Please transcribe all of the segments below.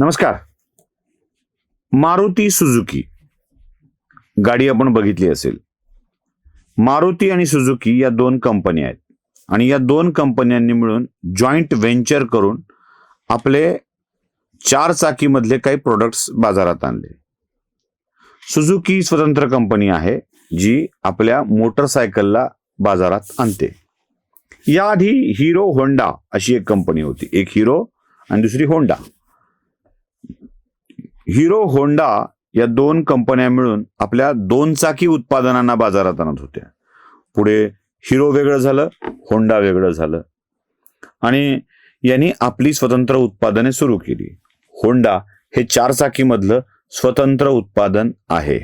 नमस्कार. मारुती सुझुकी गाडी आपण बघितली असेल. मारुती आणि सुझुकी या दोन कंपन्या आहेत. आणि या दोन कंपन्यांनी मिळून जॉईंट व्हेंचर करून आपले चार चाकीमधले काही प्रोडक्ट्स बाजारात आणले. सुझुकी स्वतंत्र कंपनी आहे जी आपल्या मोटरसायकलला बाजारात आणते. याआधी हिरो होंडा अशी एक कंपनी होती. एक हिरो आणि दुसरी होंडा. हिरो होंडा या दोन कंपन्या मिळून आपल्या दोन चाकी उत्पादनांना बाजारात आणत होत्या. पुढे हिरो वेगळं झालं होंडा वेगळं झालं. आणि यांनी आपली स्वतंत्र उत्पादने सुरू केली. होंडा हे चार चाकीमधलं स्वतंत्र उत्पादन आहे.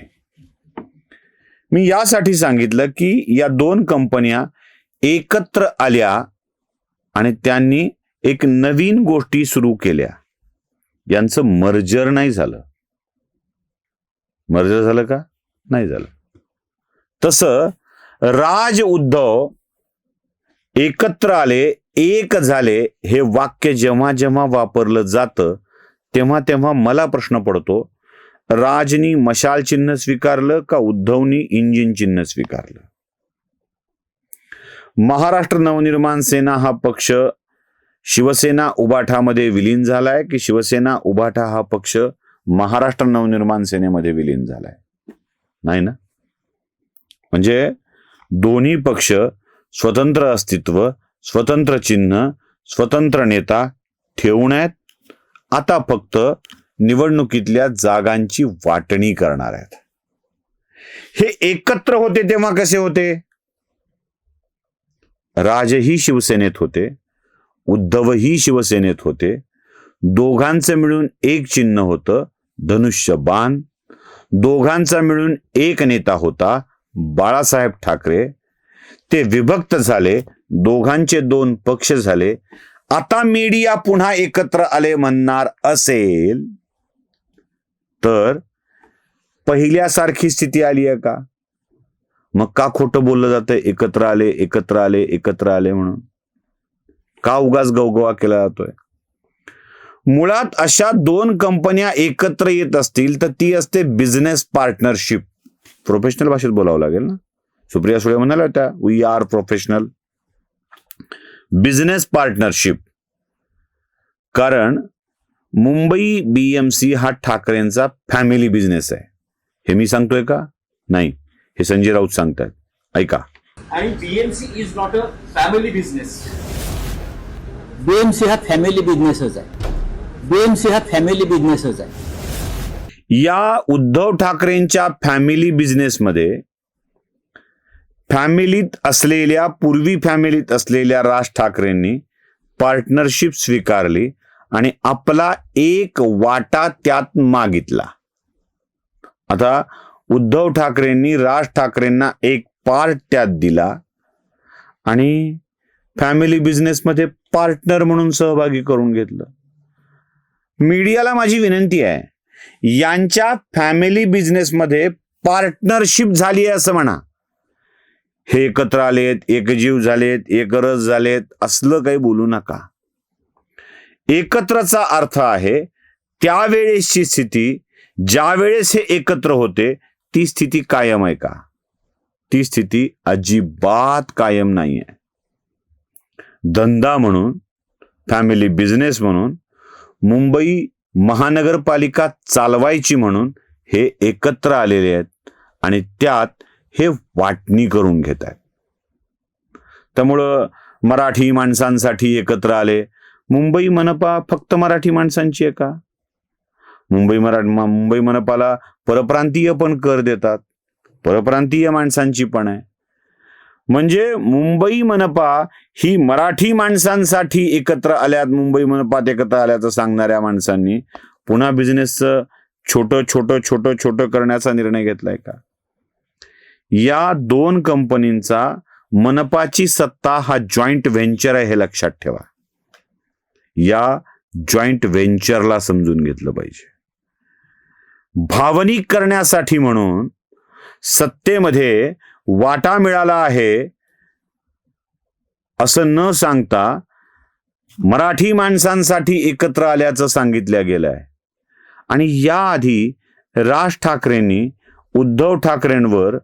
मी यासाठी सांगितलं की या दोन कंपन्या एकत्र आल्या आणि त्यांनी एक नवीन गोष्टी सुरू केल्या. यांचं मर्जर नाही झालं. मर्जर झालं का? नाही झालं. तसं राज उद्धव एकत्र आले एक झाले हे वाक्य जेव्हा जेव्हा वापरलं जातं तेव्हा तेव्हा मला प्रश्न पडतो राजनी मशाल चिन्ह स्वीकारलं का उद्धवनी इंजिन चिन्ह स्वीकारलं? महाराष्ट्र नवनिर्माण सेना हा पक्ष शिवसेना उबाठामध्ये विलीन झालाय की शिवसेना उबाठा हा पक्ष महाराष्ट्र नवनिर्माण सेनेमध्ये विलीन झालाय? नाही ना? म्हणजे दोन्ही पक्ष स्वतंत्र अस्तित्व स्वतंत्र चिन्ह स्वतंत्र नेता ठेवून आहेत. आता फक्त निवडणुकीतल्या जागांची वाटणी करणार आहेत. हे एकत्र होते तेव्हा कसे होते? राजही शिवसेनेत होते. उद्धवही शिवसेनेत होते. दोघांचं मिळून एक चिन्ह होतं धनुष्य बाण दोघांचा मिळून एक नेता होता बाळासाहेब ठाकरे. ते विभक्त झाले दोघांचे दोन पक्ष झाले. आता मीडिया पुन्हा एकत्र आले म्हणणार असेल तर पहिल्यासारखी स्थिती आली आहे का? मग का खोटं बोललं जातं? एकत्र आले एकत्र आले एकत्र आले म्हणून. का उगाच गवगवा केला जातोय? मुळात अशा दोन कंपन्या एकत्र येत असतील तर ती असते बिझनेस पार्टनरशिप प्रोफेशनल भाषेत बोलावं लागेल ना? सुप्रिया सुळे म्हणाल्या होत्या we are professional business partnership कारण मुंबई बीएमसी हा ठाकरेंचा फॅमिली बिझनेस आहे. हे मी सांगतोय का? नाही. हे संजय राऊत सांगतात ऐका. आणि BMC is not a family business BMC हा फॅमिली बिझनेसच आहे. बीएमसी हा फॅमिली बिझनेसच आहे. या उद्धव ठाकरेंच्या फॅमिली बिझनेसमध्ये फॅमिलीत असलेल्या पूर्वी फॅमिलीत असलेल्या राज ठाकरेंनी पार्टनरशिप स्वीकारली आणि आपला एक वाटा त्यात मागितला. आता उद्धव ठाकरेंनी राज ठाकरेंना एक पार्ट त्यात दिला आणि फॅमिली बिझनेसमध्ये पार्टनर म्हणून सहभागी करून घेतलं. मीडियाला माझी विनंती आहे यांच्या फॅमिली बिझनेसमध्ये पार्टनरशिप झाली आहे असं म्हणा. हे एकत्र आलेत एकजीव झालेत एकरस झालेत असलं काही बोलू नका. एकत्रचा अर्थ आहे त्यावेळेसची स्थिती ज्या वेळेस हे एकत्र होते ती स्थिती कायम आहे का? ती स्थिती अजिबात कायम नाही आहे धंदा म्हणून फॅमिली बिझनेस म्हणून मुंबई महानगरपालिका चालवायची म्हणून हे एकत्र आलेले आहेत आणि त्यात हे वाटणी करून घेत आहेत. त्यामुळं मराठी माणसांसाठी एकत्र आले. मुंबई मनपा फक्त मराठी माणसांची आहे का? मुंबई मरा मुंबई मनपाला परप्रांतीय पण कर देतात. परप्रांतीय माणसांची पण आहे. म्हणजे मुंबई मनपा ही मराठी माणसांसाठी एकत्र आल्यात मुंबई मनपात एकत्र आल्याचं सांगणाऱ्या माणसांनी. पुन्हा बिझनेसचं छोटं छोटं छोटं छोटं करण्याचा निर्णय घेतलाय का? या दोन कंपनींचा मनपाची सत्ता हा जॉईंट व्हेंचर आहे हे लक्षात ठेवा. या जॉईंट व्हेंचरला समजून घेतलं पाहिजे. भावनिक करण्यासाठी म्हणून सत्तेमध्ये वाटा मिळाला आहे असं न सांगता मराठी माणसांसाठी एकत्र आल्याचं सांगितलं गेलं आहे आणि याआधी राज ठाकरेंनी उद्धव ठाकरेंवर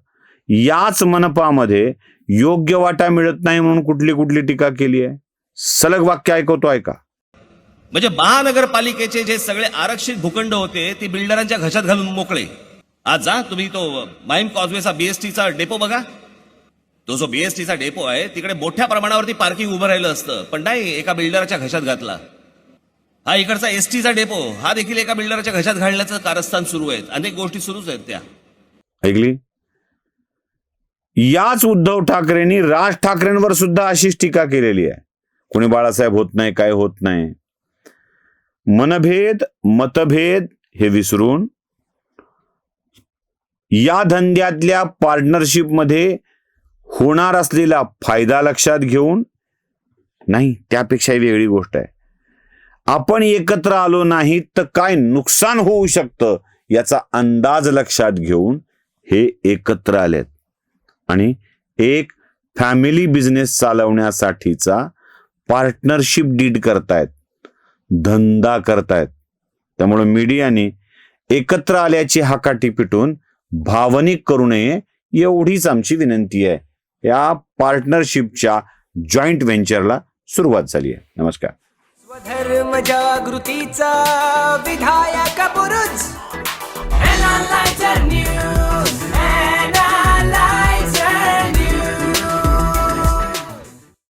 याच मनपामध्ये योग्य वाटा मिळत नाही म्हणून कुठली कुठली टीका केली आहे? सलग वाक्य ऐकवतो ऐका म्हणजे महानगरपालिकेचे जे सगळे आरक्षित भूखंड होते ते बिल्डरांच्या घशात घालून मोकळे. आज जा तुम्ही तो माईम कॉजवेचा बीएसटीचा डेपो बघा. तो जो बीएसटीचा डेपो आहे तिकडे मोठ्या प्रमाणावरती पार्किंग उभं राहिलं असतं पण नाही एका बिल्डरच्या घशात घातला. हा इकडचा एसटीचा डेपो हा देखील एका बिल्डरच्या घशात घालण्याचं कारस्थान सुरू आहेत. अनेक गोष्टी सुरूच आहेत त्या. ऐकली? याच उद्धव ठाकरेंनी राज ठाकरेंवर सुद्धा अशीच टीका केलेली आहे. कोणी बाळासाहेब होत नाही काय होत नाही. मनभेद मतभेद हे विसरून या धंद्यातल्या पार्टनरशिपमध्ये होणार असलेला फायदा लक्षात घेऊन नाही त्यापेक्षा वेगळी गोष्ट आहे. आपण एकत्र आलो नाही तर काय नुकसान होऊ शकतं याचा अंदाज लक्षात घेऊन हे एकत्र आलेत. आणि एक फॅमिली बिझनेस चालवण्यासाठीचा पार्टनरशिप डीड करतायत धंदा करतायत. त्यामुळे मीडियाने एकत्र आल्याची हाकाटी पिटून भावनिक करू नये एवढीच आमची विनंती आहे. या पार्टनरशिपच्या जॉईंट व्हेंचरला सुरुवात झाली आहे. नमस्कार. स्वधर्म जागृतीचा विधायक न्यूज